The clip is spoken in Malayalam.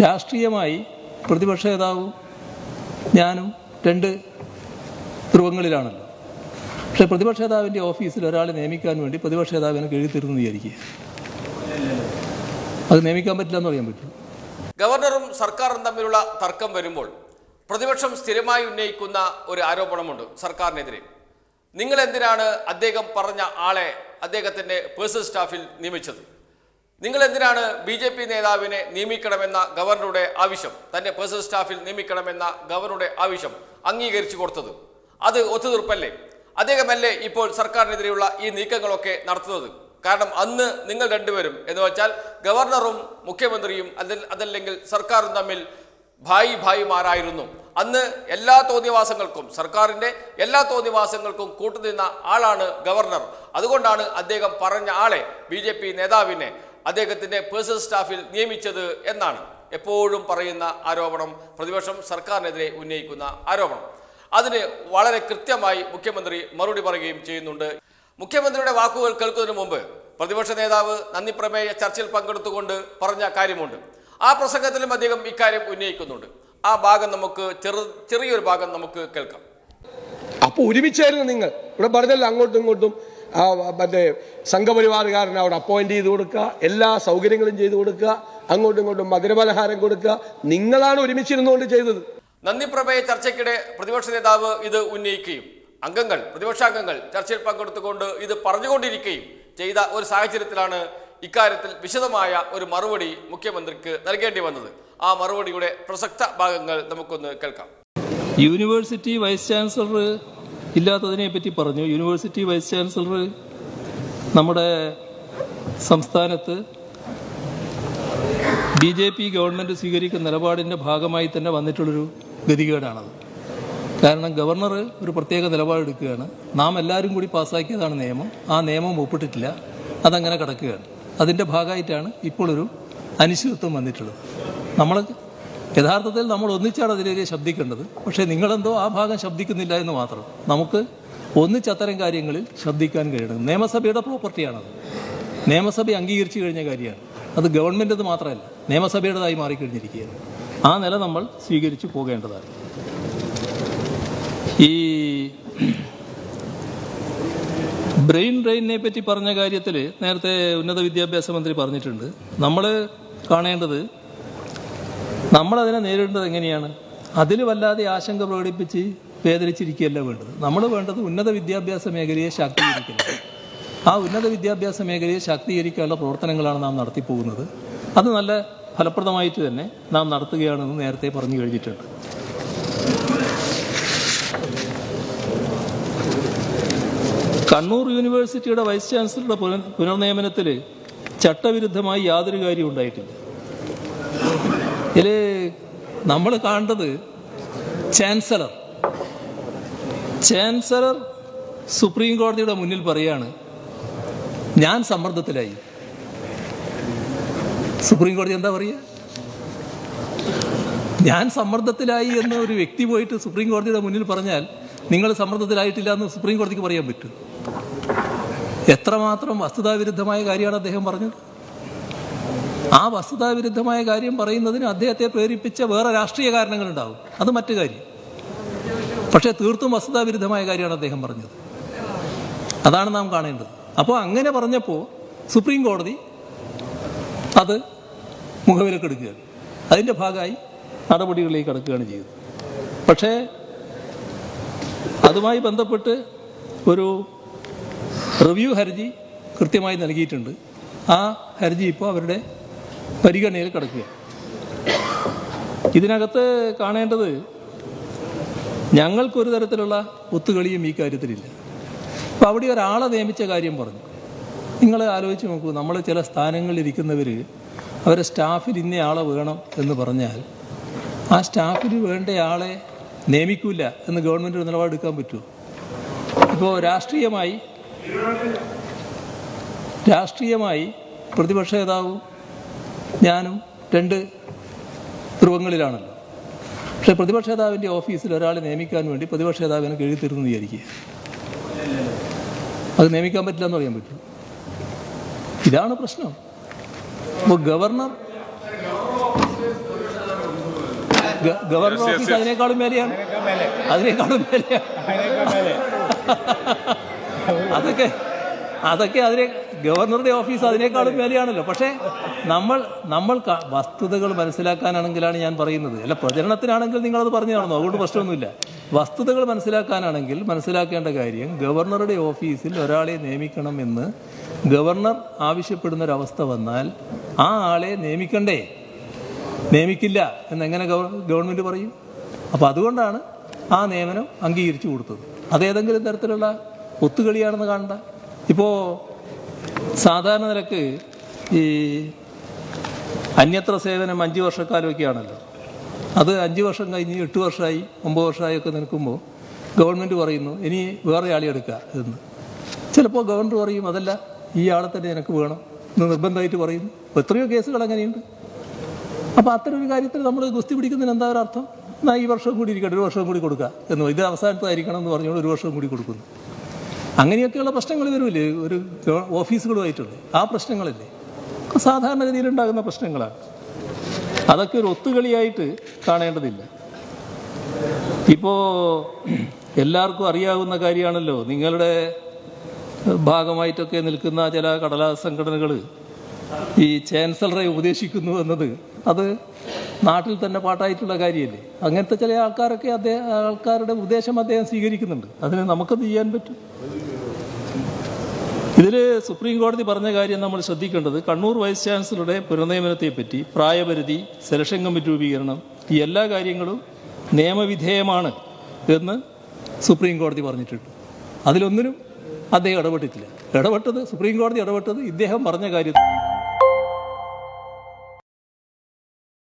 രാഷ്ട്രീയമായി പ്രതിപക്ഷ നേതാവും ഞാനും രണ്ട് ധ്രുവങ്ങളിലാണല്ലോ. പക്ഷേ പ്രതിപക്ഷ നേതാവിന്റെ ഓഫീസിൽ ഒരാളെ നിയമിക്കാൻ വേണ്ടി പ്രതിപക്ഷ നേതാവിനെ എഴുതിത്തരുന്നു വിചാരിക്കുക. അത് നിയമിക്കാൻ പറ്റില്ല എന്ന് പറയാൻ പറ്റും. ഗവർണറും സർക്കാരും തമ്മിലുള്ള തർക്കം വരുമ്പോൾ പ്രതിപക്ഷം സ്ഥിരമായി ഉന്നയിക്കുന്ന ഒരു ആരോപണമുണ്ട് സർക്കാരിനെതിരെ. നിങ്ങൾ എന്തിനാണ് അദ്ദേഹം പറഞ്ഞ ആളെ അദ്ദേഹത്തിന്റെ പേഴ്സണൽ സ്റ്റാഫിൽ നിയമിച്ചത്? നിങ്ങൾ എന്തിനാണ് ബി ജെ പി നേതാവിനെ നിയമിക്കണമെന്ന ഗവർണറുടെ ആവശ്യം തന്റെ പേഴ്സണൽ സ്റ്റാഫിൽ നിയമിക്കണമെന്ന ഗവർണറുടെ ആവശ്യം അംഗീകരിച്ചു കൊടുത്തത്? അത് ഒത്തുതീർപ്പല്ലേ? അദ്ദേഹമല്ലേ ഇപ്പോൾ സർക്കാരിനെതിരെയുള്ള ഈ നീക്കങ്ങളൊക്കെ നടത്തുന്നത്? കാരണം അന്ന് നിങ്ങൾ രണ്ടുപേരും എന്ന് വെച്ചാൽ ഗവർണറും മുഖ്യമന്ത്രിയും അതല്ലെങ്കിൽ സർക്കാരും തമ്മിൽ ഭായി ഭായിമാരായിരുന്നു. അന്ന് എല്ലാ തോന്നിവാസങ്ങൾക്കും സർക്കാരിന്റെ എല്ലാ തോന്നിവാസങ്ങൾക്കും കൂട്ടുനിന്ന ആളാണ് ഗവർണർ. അതുകൊണ്ടാണ് അദ്ദേഹം പറഞ്ഞ ആളെ ബി നേതാവിനെ അദ്ദേഹത്തിന്റെ പേഴ്സണൽ സ്റ്റാഫിൽ നിയമിച്ചത് എന്നാണ് എപ്പോഴും പറയുന്ന ആരോപണം. പ്രതിപക്ഷം സർക്കാരിനെതിരെ ഉന്നയിക്കുന്ന ആരോപണം. അതിന് വളരെ കൃത്യമായി മുഖ്യമന്ത്രി മറുപടി പറയുകയും ചെയ്യുന്നുണ്ട്. മുഖ്യമന്ത്രിയുടെ വാക്കുകൾ കേൾക്കുന്നതിന് മുമ്പ് പ്രതിപക്ഷ നേതാവ് നന്ദി പ്രമേയ ചർച്ചയിൽ പങ്കെടുത്തുകൊണ്ട് പറഞ്ഞ കാര്യമുണ്ട്. ആ പ്രസംഗത്തിലും അദ്ദേഹം ഇക്കാര്യം ഉന്നയിക്കുന്നുണ്ട്. ആ ഭാഗം നമുക്ക് ചെറു ചെറിയൊരു ഭാഗം നമുക്ക് കേൾക്കാം. അപ്പൊ ഒരുമിച്ചായിരുന്നു നിങ്ങൾ. ഇവിടെ പറഞ്ഞല്ലോ അങ്ങോട്ടും ഇങ്ങോട്ടും ആ മറ്റേ സംഘപരിവാറുകാരനെ അവിടെ അപ്പോയിന്റ് ചെയ്ത് കൊടുക്കുക. എല്ലാ സൗകര്യങ്ങളും ചെയ്തു കൊടുക്കുക. അങ്ങോട്ടും ഇങ്ങോട്ടും മധുരപലഹാരം കൊടുക്കുക. നിങ്ങളാണ് ഒരുമിച്ചിരുന്നുകൊണ്ട് ചെയ്തത്. നന്ദി പ്രമേയ ചർച്ചയ്ക്കിടെ പ്രതിപക്ഷ നേതാവ് ഇത് ഉന്നയിക്കുകയും അംഗങ്ങൾ പ്രതിപക്ഷാംഗങ്ങൾ ചർച്ചയിൽ പങ്കെടുത്തുകൊണ്ട് ഇത് പറഞ്ഞുകൊണ്ടിരിക്കുകയും ചെയ്ത ഒരു സാഹചര്യത്തിലാണ് ഇക്കാര്യത്തിൽ വിശദമായ ഒരു മറുപടി മുഖ്യമന്ത്രിക്ക് നൽകേണ്ടി വന്നത്. ആ മറുപടിയുടെ പ്രസക്ത ഭാഗങ്ങൾ നമുക്കൊന്ന് കേൾക്കാം. യൂണിവേഴ്സിറ്റി വൈസ് ചാൻസലർ ഇല്ലാത്തതിനെ പറ്റി പറഞ്ഞു. യൂണിവേഴ്സിറ്റി വൈസ് ചാൻസലർ നമ്മുടെ സംസ്ഥാനത്ത് ബി ജെ പി ഗവൺമെന്റ് സ്വീകരിക്കുന്ന നിലപാടിന്റെ ഭാഗമായി തന്നെ വന്നിട്ടുള്ളൊരു ഗതികേടാണത്. കാരണം ഗവർണർ ഒരു പ്രത്യേക നിലപാടെടുക്കുകയാണ്. നാം എല്ലാവരും കൂടി പാസ്സാക്കിയതാണ് നിയമം. ആ നിയമം ഒപ്പിട്ടിട്ടില്ല. അതങ്ങനെ കിടക്കുകയാണ്. അതിന്റെ ഭാഗമായിട്ടാണ് ഇപ്പോൾ ഒരു അനിശ്ചിതത്വം വന്നിട്ടുള്ളത്. നമ്മൾ യഥാർത്ഥത്തിൽ നമ്മൾ ഒന്നിച്ചാണ് അതിലേറെ ശബ്ദിക്കേണ്ടത്. പക്ഷേ നിങ്ങളെന്തോ ആ ഭാഗം ശബ്ദിക്കുന്നില്ല എന്ന് മാത്രം. നമുക്ക് ഒന്നിച്ച് അത്തരം കാര്യങ്ങളിൽ ശബ്ദിക്കാൻ കഴിയണം. നിയമസഭയുടെ പ്രോപ്പർട്ടിയാണത്. നിയമസഭ അംഗീകരിച്ചു കഴിഞ്ഞ കാര്യമാണ്. അത് ഗവൺമെന്റത് മാത്രമല്ല നിയമസഭയുടേതായി മാറിക്കഴിഞ്ഞിരിക്കുകയാണ്. ആ നില നമ്മൾ സ്വീകരിച്ചു പോകേണ്ടതാണ്. ഈ ബ്രെയിൻ ഡ്രെയിനിനെ പറ്റി പറഞ്ഞ കാര്യത്തിൽ നേരത്തെ ഉന്നത വിദ്യാഭ്യാസ മന്ത്രി പറഞ്ഞിട്ടുണ്ട്. നമ്മൾ കാണേണ്ടത് നമ്മളതിനെ നേരിടേണ്ടത് എങ്ങനെയാണ്? അതിൽ വല്ലാതെ ആശങ്ക പ്രകടിപ്പിച്ച് വേദനിച്ചിരിക്കുകയല്ല വേണ്ടത്. നമ്മൾ വേണ്ടത് ഉന്നത വിദ്യാഭ്യാസ മേഖലയെ ശാക്തീകരിക്കണം ആ ഉന്നത വിദ്യാഭ്യാസ മേഖലയെ ശാക്തീകരിക്കാനുള്ള പ്രവർത്തനങ്ങളാണ് നാം നടത്തിപ്പോകുന്നത്. അത് നല്ല ഫലപ്രദമായിട്ട് തന്നെ നാം നടത്തുകയാണെന്ന് നേരത്തെ പറഞ്ഞു കഴിഞ്ഞിട്ടുണ്ട്. കണ്ണൂർ യൂണിവേഴ്സിറ്റിയുടെ വൈസ് ചാൻസലറുടെ പുനർ പുനർനിയമനത്തിൽ ചട്ടവിരുദ്ധമായി യാതൊരു കാര്യവും ഉണ്ടായിട്ടില്ല. ഇതിൽ നമ്മൾ കാണേണ്ടത് ചാൻസലർ. ചാൻസലർ സുപ്രീം കോടതിയുടെ മുന്നിൽ പറയാണ് ഞാൻ സമ്മർദ്ദത്തിലായി. സുപ്രീം കോടതി എന്താ പറയുക ഞാൻ സമ്മർദ്ദത്തിലായി എന്ന് ഒരു വ്യക്തി പോയിട്ട് സുപ്രീം കോടതിയുടെ മുന്നിൽ പറഞ്ഞാൽ നിങ്ങൾ സമ്മർദ്ദത്തിലായിട്ടില്ല എന്ന് സുപ്രീം കോടതിക്ക് പറയാൻ പറ്റും. എത്രമാത്രം വസ്തുതാവിരുദ്ധമായ കാര്യമാണ് അദ്ദേഹം പറഞ്ഞത്. ആ വസ്തുതാവിരുദ്ധമായ കാര്യം പറയുന്നതിന് അദ്ദേഹത്തെ പ്രേരിപ്പിച്ച വേറെ രാഷ്ട്രീയ കാരണങ്ങളുണ്ടാവും. അത് മറ്റു കാര്യം. പക്ഷേ തീർത്തും വസ്തുതാവിരുദ്ധമായ കാര്യമാണ് അദ്ദേഹം പറഞ്ഞത്. അതാണ് നാം കാണേണ്ടത്. അപ്പോൾ അങ്ങനെ പറഞ്ഞപ്പോൾ സുപ്രീം കോടതി അത് മുഖവിലക്കെടുക്കുകയാണ് അതിന്റെ ഭാഗമായി നടപടികളിലേക്ക് കടക്കുകയാണ് ചെയ്തത്. പക്ഷേ അതുമായി ബന്ധപ്പെട്ട് ഒരു റിവ്യൂ ഹർജി കൃത്യമായി നൽകിയിട്ടുണ്ട്. ആ ഹർജി ഇപ്പോൾ അവരുടെ പരിഗണനയിൽ കിടക്കുക. ഇതിനകത്ത് കാണേണ്ടത് ഞങ്ങൾക്കൊരു തരത്തിലുള്ള ഒത്തുകളിയും ഈ കാര്യത്തിലില്ല. അപ്പോൾ അവിടെ ഒരാളെ നിയമിച്ച കാര്യം പറഞ്ഞു. നിങ്ങൾ ആലോചിച്ച് നോക്കൂ നമ്മൾ ചില സ്ഥാനങ്ങളിലിരിക്കുന്നവർ അവരെ സ്റ്റാഫിൽ ഇന്ന ആളെ വേണം എന്ന് പറഞ്ഞാൽ ആ സ്റ്റാഫിൽ വേണ്ട ആളെ നിയമിക്കൂല എന്ന് ഗവൺമെന്റ് ഒരു നിലപാടെടുക്കാൻ പറ്റുമോ ഇപ്പോൾ രാഷ്ട്രീയമായി രാഷ്ട്രീയമായി പ്രതിപക്ഷ നേതാവും ഞാനും രണ്ട് ധ്രുവങ്ങളിലാണല്ലോ. പക്ഷേ പ്രതിപക്ഷ നേതാവിന്റെ ഓഫീസിൽ ഒരാളെ നിയമിക്കാൻ വേണ്ടി പ്രതിപക്ഷ നേതാവിനെ എഴുതിത്തരുന്നു വിചാരിക്കുക അത് നിയമിക്കാൻ പറ്റില്ല എന്ന് പറയാൻ പറ്റും. ഇതാണ് പ്രശ്നം. അപ്പോൾ ഗവർണർ ഗവർണർ ഓഫീസ് അതിനേക്കാളും മേലെയാണ്. അതിനേക്കാളും മേലെയാണ്. അതൊക്കെ അതൊക്കെ അതിനെ ഗവർണറുടെ ഓഫീസ് അതിനേക്കാളും വിലയാണല്ലോ. പക്ഷേ നമ്മൾ നമ്മൾ വസ്തുതകൾ മനസ്സിലാക്കാനാണെങ്കിലാണ് ഞാൻ പറയുന്നത്. അല്ല പ്രചരണത്തിനാണെങ്കിൽ നിങ്ങളത് പറഞ്ഞു കാണുന്നു. അതുകൊണ്ട് പ്രശ്നമൊന്നുമില്ല. വസ്തുതകൾ മനസ്സിലാക്കാനാണെങ്കിൽ മനസ്സിലാക്കേണ്ട കാര്യം ഗവർണറുടെ ഓഫീസിൽ ഒരാളെ നിയമിക്കണമെന്ന് ഗവർണർ ആവശ്യപ്പെടുന്ന ഒരവസ്ഥ വന്നാൽ ആ ആളെ നിയമിക്കണ്ടേ? നിയമിക്കില്ല എന്നെങ്ങനെ ഗവൺമെന്റ് പറയും? അപ്പോൾ അതുകൊണ്ടാണ് ആ നിയമനം അംഗീകരിച്ചു കൊടുത്തത്. അതേതെങ്കിലും തരത്തിലുള്ള ഒത്തുകളിയാണെന്ന് കാണണ്ട. ഇപ്പോൾ സാധാരണ നിലയ്ക്ക് ഈ അന്യത്ര സേവനം അഞ്ച് വർഷക്കാലമൊക്കെയാണല്ലോ അത് അഞ്ച് വർഷം കഴിഞ്ഞ് എട്ട് വർഷമായി ഒമ്പത് വർഷമായി ഒക്കെ നിൽക്കുമ്പോൾ ഗവൺമെന്റ് പറയുന്നു ഇനി വേറെ ആളെ എടുക്കുക എന്ന്. ചിലപ്പോൾ ഗവർണർ പറയും അതല്ല ഈ ആളെ തന്നെ എനിക്ക് വേണം എന്ന് നിർബന്ധമായിട്ട് പറയുന്നു എത്രയോ കേസുകൾ അങ്ങനെയുണ്ട്. അപ്പോൾ അത്തരം ഒരു കാര്യത്തിൽ നമ്മൾ ഗുസ്തി പിടിക്കുന്നതിന് എന്താ ഒരു അർത്ഥം? എന്നാൽ ഈ വർഷം കൂടി ഇരിക്കട്ടെ ഒരു വർഷം കൂടി കൊടുക്കുക എന്ന്. ഇത് അവസാനത്തായിരിക്കണം എന്ന് പറഞ്ഞുകൊണ്ട് ഒരു വർഷം കൂടി കൊടുക്കുന്നു. അങ്ങനെയൊക്കെയുള്ള പ്രശ്നങ്ങൾ വരുമില്ലേ ഒരു ഓഫീസുകളുമായിട്ടുള്ള ആ പ്രശ്നങ്ങളില്ലേ? സാധാരണഗതിയിൽ ഉണ്ടാകുന്ന പ്രശ്നങ്ങളാണ്. അതൊക്കെ ഒരു ഒത്തുകളിയായിട്ട് കാണേണ്ടതില്ല. ഇപ്പോൾ എല്ലാവർക്കും അറിയാവുന്ന കാര്യമാണല്ലോ. നിങ്ങളുടെ ഭാഗമായിട്ടൊക്കെ നിൽക്കുന്ന ചില കടലാസ് സംഘടനകൾ ഈ ചാൻസലറെ ഉപദേശിക്കുന്നു എന്നത് അത് നാട്ടിൽ തന്നെ പാട്ടായിട്ടുള്ള കാര്യമല്ലേ? അങ്ങനത്തെ ചില ആൾക്കാരൊക്കെ അദ്ദേഹം ആൾക്കാരുടെ ഉപദേശം അദ്ദേഹം സ്വീകരിക്കുന്നുണ്ട്. അതിന് നമുക്കത് ചെയ്യാൻ പറ്റും. ഇതിൽ സുപ്രീം കോടതി പറഞ്ഞ കാര്യം നമ്മൾ ശ്രദ്ധിക്കേണ്ടത് കണ്ണൂർ വൈസ് ചാൻസലറുടെ പുനർനിയമനത്തെപ്പറ്റി പ്രായപരിധി സെലക്ഷൻ കമ്മിറ്റി രൂപീകരണം ഈ എല്ലാ കാര്യങ്ങളും നിയമവിധേയമാണ് എന്ന് സുപ്രീം കോടതി പറഞ്ഞിട്ടുണ്ട്. അതിലൊന്നിനും അദ്ദേഹം ഇടപെട്ടിട്ടില്ല. ഇടപെട്ടത് സുപ്രീം കോടതി ഇടപെട്ടത് ഇദ്ദേഹം പറഞ്ഞ കാര്യത്തിൽ